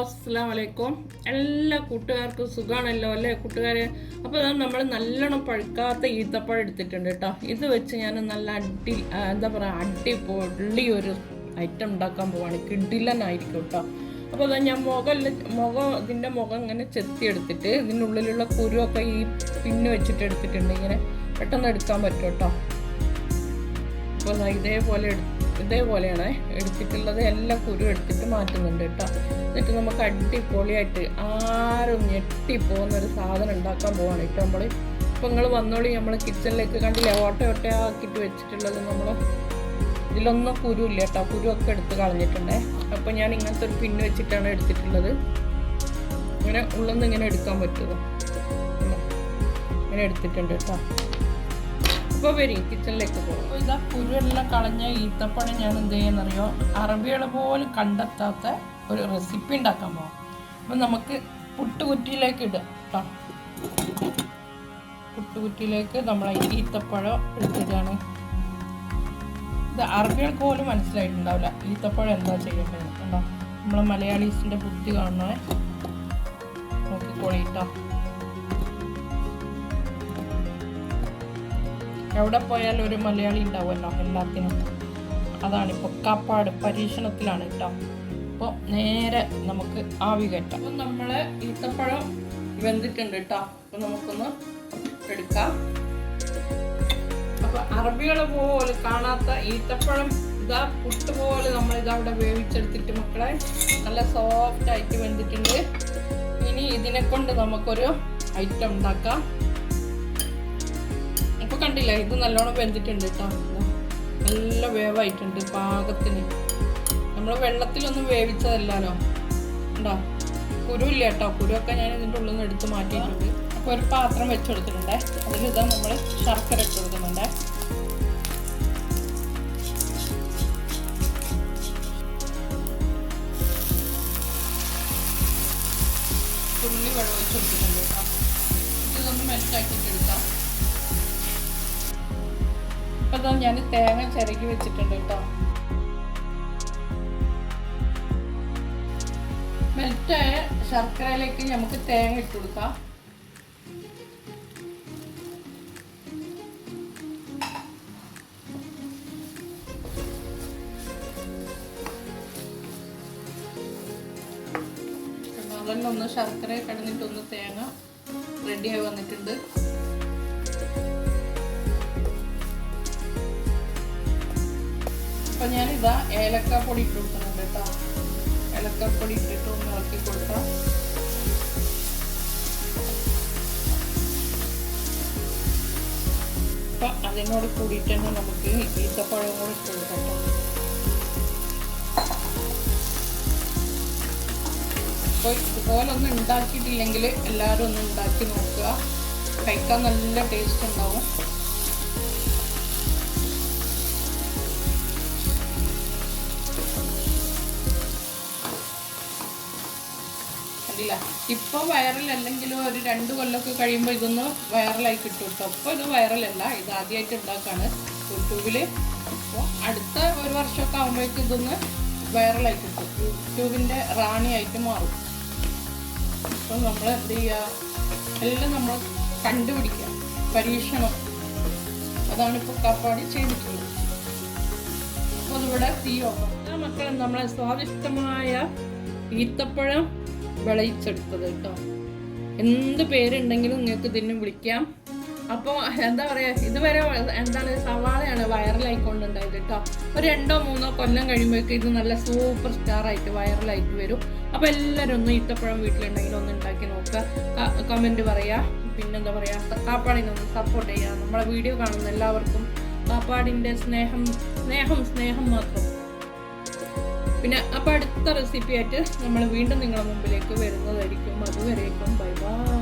അലൈക്കും എല്ലാ കൂട്ടുകാർക്കും സുഖമാണല്ലോ അല്ലേ കൂട്ടുകാരെ? അപ്പോൾ നമ്മൾ നല്ലോണം പഴുക്കാത്ത ഈത്തപ്പഴം എടുത്തിട്ടുണ്ട് കേട്ടോ ഇത് വെച്ച് ഞാൻ നല്ല അടി എന്താ പറയുക അടിപൊളി ഒരു ഐറ്റം ഉണ്ടാക്കാൻ പോവാണ്. കിഡിലനായിരിക്കും കേട്ടോ അപ്പോൾ അതാ ഞാൻ മുഖം മുഖം ഇതിന്റെ മുഖം ഇങ്ങനെ ചെത്തിയെടുത്തിട്ട് ഇതിന്റെ ഉള്ളിലുള്ള കുരുവൊക്കെ ഈ പിന്ന് വെച്ചിട്ട് എടുത്തിട്ടുണ്ട്. ഇങ്ങനെ പെട്ടെന്ന് എടുക്കാൻ പറ്റും കേട്ടോ അപ്പോൾ ഇതേപോലെ എടു- ഇതേപോലെയാണ്. എടുത്തിട്ടുള്ളത് എല്ലാം കുരു എടുത്തിട്ട് മാറ്റുന്നുണ്ട് കേട്ടോ. എന്നിട്ട് നമുക്ക് അടിപൊളിയായിട്ട് ആരും ഞെട്ടിപ്പോകുന്ന ഒരു സാധനം ഉണ്ടാക്കാൻ പോവാണ് കേട്ടോ നമ്മൾ ഇപ്പം നിങ്ങൾ വന്നോളി നമ്മൾ കിച്ചണിലേക്ക് കണ്ടില്ലേ? ഓട്ട ഓട്ടയാക്കിയിട്ട് വെച്ചിട്ടുള്ളത് നമ്മൾ ഇതിലൊന്നും കുരു ഇല്ല കേട്ടോ. കുരു ഒക്കെ എടുത്ത് കളഞ്ഞിട്ടുണ്ടേ. അപ്പം ഞാൻ ഇങ്ങനത്തെ ഒരു പിന്ന് വെച്ചിട്ടാണ് എടുത്തിട്ടുള്ളത്. ഇങ്ങനെ ഉള്ളൊന്ന് ഇങ്ങനെ എടുക്കാൻ പറ്റുമോ? ഇങ്ങനെ എടുത്തിട്ടുണ്ട് കേട്ടോ. അപ്പോൾ വരും കിച്ചണിലേക്ക് പോകും ഇതാ പുരുവെല്ലാം കളഞ്ഞ ഈത്തപ്പഴം ഞാൻ എന്ത് ചെയ്യുന്നറിയോ? അറബികളെ പോലും കണ്ടെത്താത്ത ഒരു റെസിപ്പി ഉണ്ടാക്കാൻ പോകാം അപ്പം നമുക്ക് പുട്ടുകുറ്റിയിലേക്ക് ഇടാം കേട്ടോ പുട്ടുകുറ്റിയിലേക്ക് നമ്മൾ ഈത്തപ്പഴം എടുത്തിട്ടാണ്. ഇത് അറബികൾക്ക് പോലും മനസ്സിലായിട്ടുണ്ടാവില്ല ഈത്തപ്പഴം എന്താ ചെയ്യേണ്ടത് കണ്ടോ? നമ്മളെ മലയാളീസിന്റെ ബുദ്ധി കാണണേ നോക്കിക്കോളി എവിടെ പോയാലും ഒരു മലയാളി ഉണ്ടാവുമല്ലോ എല്ലാത്തിനും. അതാണ് ഇപ്പോൾ കാപ്പാട് പരീക്ഷണത്തിലാണ് കേട്ടോ. അപ്പോൾ നേരെ നമുക്ക് ആവി കയറ്റാം. അപ്പം നമ്മൾ ഈത്തപ്പഴം വെന്തിട്ടുണ്ട് കേട്ടോ. അപ്പം നമുക്കൊന്ന് എടുക്കാം. അപ്പം അറബികൾ പോലെ കാണാത്ത ഈത്തപ്പഴം ഇതാ പുട്ട് പോലെ നമ്മൾ ഇതവിടെ വേവിച്ചെടുത്തിട്ട് മക്കളെ നല്ല സോഫ്റ്റ് ആയിട്ട് വെന്തിട്ടുണ്ട്. ഇനി ഇതിനെ കൊണ്ട് നമുക്കൊരു ഐറ്റം ഉണ്ടാക്കാം. ഇപ്പൊ കണ്ടില്ല? ഇത് നല്ലോണം വെന്തിട്ടുണ്ട് കേട്ടോ. നല്ല വേവായിട്ടുണ്ട് പാകത്തിന്. നമ്മൾ വെള്ളത്തിലൊന്നും വേവിച്ചതല്ലോ ഉണ്ടോ കുരുവില്ല കേട്ടോ. കുരുവൊക്കെ ഞാൻ ഇതിന്റെ ഉള്ളിൽ നിന്ന് എടുത്ത് മാറ്റിയിട്ടുണ്ട്. അപ്പോൾ ഒരു പാത്രം വെച്ചെടുത്തിട്ടുണ്ടേ അതിൽ ഇതാ നമ്മൾ ശർക്കര ഇട്ട് കൊടുക്കുന്നുണ്ടേ. തുള്ളി വെള്ളം വെച്ച് കൊടുത്തിട്ടുണ്ട് കേട്ടോ. ഇതൊന്ന് മെൽറ്റാക്കിയിട്ട് എടുക്കാം. ഇപ്പൊ ഞാൻ തേങ്ങ ചിരകി വെച്ചിട്ടുണ്ട് കേട്ടോ. മെൽറ്റായ ശർക്കരയിലേക്ക് നമുക്ക് തേങ്ങ ഇട്ട് കൊടുക്കാം. ഒന്ന് ശർക്കര കടന്നിട്ടൊന്ന് തേങ്ങ റെഡിയായി വന്നിട്ടുണ്ട്. അപ്പൊ ഞാനിതാ ഏലക്കാപ്പൊടി ഇട്ട് കൊടുക്കുന്നുണ്ട് കേട്ടോ. ഏലക്കാപ്പൊടി ഇട്ടിട്ട് ഒന്ന് ഇളക്കി കൊടുക്കാം. അപ്പൊ അതിനോട് കൂടിയിട്ട് തന്നെ നമുക്ക് ഈത്തപ്പഴം കൂടി ഇട്ട് കൊടുക്കാം. അപ്പോൾ ഇതുപോലെ ഒന്നും ഉണ്ടാക്കിയിട്ടില്ലെങ്കിൽ എല്ലാവരും ഒന്ന് ഉണ്ടാക്കി നോക്കുക. കഴിക്കാൻ നല്ല ടേസ്റ്റ് ഉണ്ടാവും. കണ്ടില്ല. ഇപ്പോൾ വൈറൽ അല്ലെങ്കിലും ഒരു രണ്ട് കൊല്ലമൊക്കെ കഴിയുമ്പോൾ ഇതൊന്ന് വൈറലായി കിട്ടും കേട്ടോ ഇപ്പോൾ ഇത് വൈറലല്ല ഇത് ആദ്യമായിട്ട് ഉണ്ടാക്കുകയാണ് യൂട്യൂബിൽ അപ്പോൾ അടുത്ത ഒരു വർഷമൊക്കെ ആകുമ്പോഴേക്കും ഇതൊന്ന് വൈറലായി കിട്ടും. യൂട്യൂബിന്റെ റാണിയായിട്ട് മാറും. അപ്പോൾ നമ്മൾ എന്ത് ചെയ്യുക എല്ലാം നമ്മൾ കണ്ടുപിടിക്കുക പരീക്ഷണം. അതാണ് ഇപ്പോൾ കാപ്പാടി ചെയ്തിട്ടുള്ളത്. അപ്പോൾ ഇവിടെ തീ ഓക്കാം മക്കളെ നമ്മളെ സ്വാദിഷ്ടമായ ഈത്തപ്പഴം വിളയിച്ചെടുത്തത് കേട്ടോ. എന്ത് പേരുണ്ടെങ്കിലും നിങ്ങൾക്ക് ഇതിന് വിളിക്കാം. അപ്പോൾ എന്താ പറയുക ഇതുവരെ എന്താണ് സവാളയാണ് വൈറലായിക്കൊണ്ടുണ്ടായത് കേട്ടോ. ഒരു രണ്ടോ മൂന്നോ കൊല്ലം കഴിയുമ്പോഴേക്കും ഇത് നല്ല സൂപ്പർ സ്റ്റാർ ആയിട്ട് വൈറലായിട്ട് വരും. അപ്പോൾ എല്ലാവരും ഒന്ന് ഈത്തപ്പഴം വീട്ടിലുണ്ടെങ്കിൽ ഒന്ന് ഉണ്ടാക്കി നോക്കുക കമന്റ് പറയുക പിന്നെന്താ പറയുക കാപ്പാടിനൊന്ന് സപ്പോർട്ട് ചെയ്യുക നമ്മളെ വീഡിയോ കാണുന്ന എല്ലാവർക്കും കാപ്പാടിന്റെ സ്നേഹം സ്നേഹം സ്നേഹം മാത്രം. പിന്നെ അപ്പോൾ അടുത്ത റെസിപ്പിയായിട്ട് നമ്മൾ വീണ്ടും നിങ്ങളുടെ മുമ്പിലേക്ക് വരുന്നതായിരിക്കും. അതുവരേക്കും. Bye bye